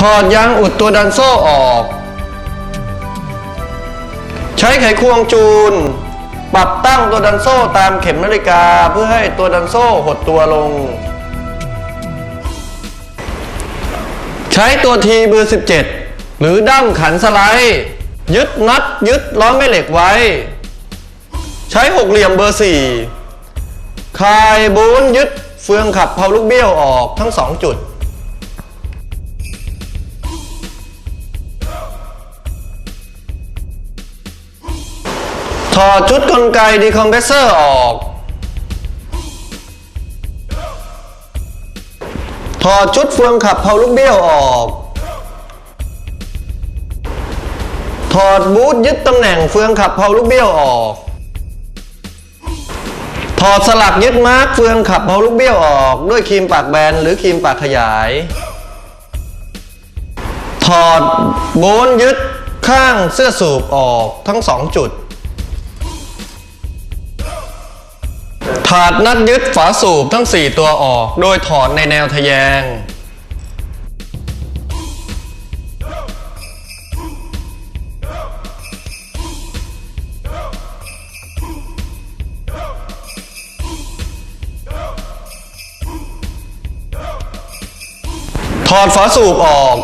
ถอดยางอุดตัวดันโซ่ออก ใช้ไขควงจูน ปรับตั้งตัวดันโซ่ตามเข็มนาฬิกาเพื่อให้ตัวดันโซ่หดตัวลง ใช้ตัวทีเบอร์ 17 หรือดั้งขันสไลด์ยึดน็อตยึดล้อแม่เหล็กไว้ ใช้หกเหลี่ยมเบอร์ 4 คลายบูนยึดเฟืองขับเพาลูกเบี้ยวออกทั้งสองจุด ถอดชุดกลไกดีคอมเพรสเซอร์ออก ถอดชุดเฟืองขับเพาลูกเบี้ยวออก ถอดบูทยึดตำแหน่งเฟืองขับเพาลูกเบี้ยวออก ถอดสลักยึดมาร์กเฟืองขับเพาลูกเบี้ยวออก ด้วยครีมปากแบนหรือครีมปากขยาย ถอดโบนยึดข้างเสื้อสูบออกทั้งสองจุด ถาดนัดยึดฝาสูบทั้ง 4 ตัวออก โดยถอดในแนวทะแยง ถอดฝาสูบออก